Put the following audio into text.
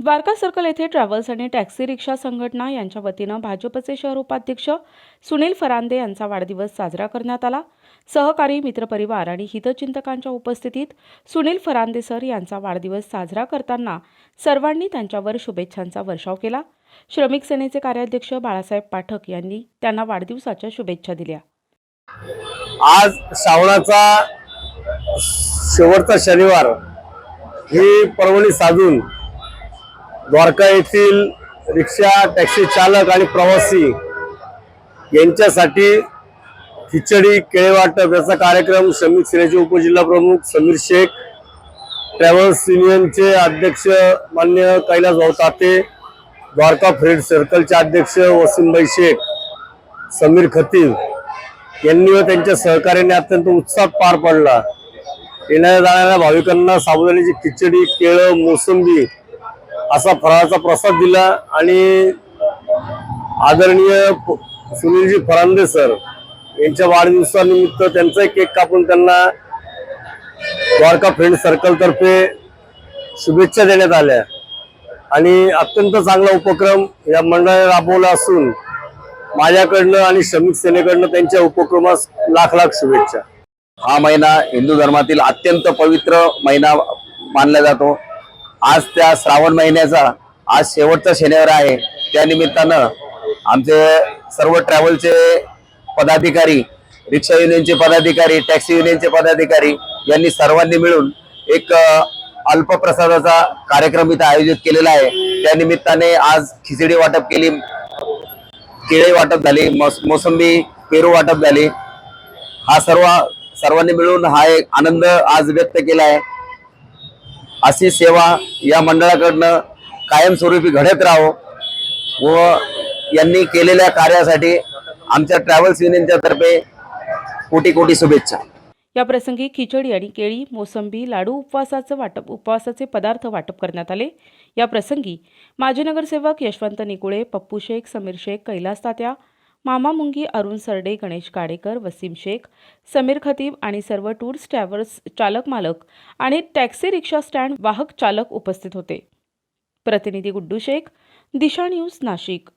Dwarka circle येथे travels आणि taxi rickshaw संघटना यांच्या वतीनं भाजपचे शहर उपाध्यक्ष सुनील फरांदे यांचा वाढदिवस साजरा करण्यात आला. सहकारी मित्रपरिवार आणि हितचिंतकांच्या उपस्थितीत सुनील फरांदे सर यांचा वाढदिवस साजरा करताना सर्वांनी त्यांच्यावर शुभेच्छांचा वर्षाव केला. श्रमिक सेनेचे कार्याध्यक्ष बाळासाहेब पाठक यांनी त्यांना वाढदिवसाच्या शुभेच्छा दिल्या. आज श्रावणाचा शेवटचा शनिवार ही पर्वणी साधून द्वारका येथील रिक्षा टॅक्सी चालक आणि प्रवासी यांच्यासाठी खिचडी केळे वाटप याचा कार्यक्रम श्रमिक सेनेचे उपजिल्हा प्रमुख समीर शेख ट्रॅव्हल्स युनियनचे अध्यक्ष मान्य कैलास भाऊ ताते द्वारका फ्रेंड सर्कलचे अध्यक्ष वसीमभाई शेख समीर खतीब यांनी व त्यांच्या सहकार्याने अत्यंत उत्साह पार पडला. येणाऱ्या जाणाऱ्या भाविकांना साबुदाण्याची खिचडी केळं मोसंबी असा फराळाचा प्रसाद दिला आणि आदरणीय सुनीलजी फरांदे सर यांच्या वाढदिवसानिमित्त त्यांचा एक केक कापून त्यांना द्वारका फ्रेंड सर्कलतर्फे शुभेच्छा देण्यात आल्या. आणि अत्यंत चांगला उपक्रम या मंडळाने राबवला असून माझ्याकडनं आणि श्रमिक सेनेकडनं त्यांच्या उपक्रमास लाख लाख शुभेच्छा. हा महिना हिंदू धर्मातील अत्यंत पवित्र महिना मानला जातो. आज त्या श्रावण महिन्याचा आज शेवटचा शनिवार आहे. त्या निमित्तानं आमचे सर्व ट्रॅव्हलचे पदाधिकारी रिक्षा युनियनचे पदाधिकारी टॅक्सी युनियनचे पदाधिकारी यांनी सर्वांनी मिळून एक अल्प अल्पप्रसादाचा कार्यक्रम इथं आयोजित केलेला आहे. त्या निमित्ताने आज खिचडी वाटप केली केळे वाटप झाली मोस- मोसंबी पेरू वाटप झाली. हा सर्व सर्वांनी मिळून हा एक आनंद आज व्यक्त केला आहे. अशी सेवा या मंडळाकडनं कायमस्वरूपी घडत राहो व यांनी केलेल्या कार्यासाठी आमच्या ट्रॅव्हल्स युनियनच्या तर्फे कोटी कोटी शुभेच्छा. या प्रसंगी खिचडी आणि केळी मोसंबी लाडू उपवासाचं वाटप उपवासाचे पदार्थ वाटप करण्यात आले. या प्रसंगी माजी नगरसेवक यशवंत निकुळे पप्पू शेख समीर शेख कैलास तात्या मामा मुंगी अरुण सरडे गणेश काडेकर वसीम शेख समीर खतीब आणि सर्व टूर्स ट्रॅव्हल्स चालक मालक आणि टॅक्सी रिक्षा स्टँड वाहक चालक उपस्थित होते. प्रतिनिधी गुड्डू शेख दिशा न्यूज नाशिक.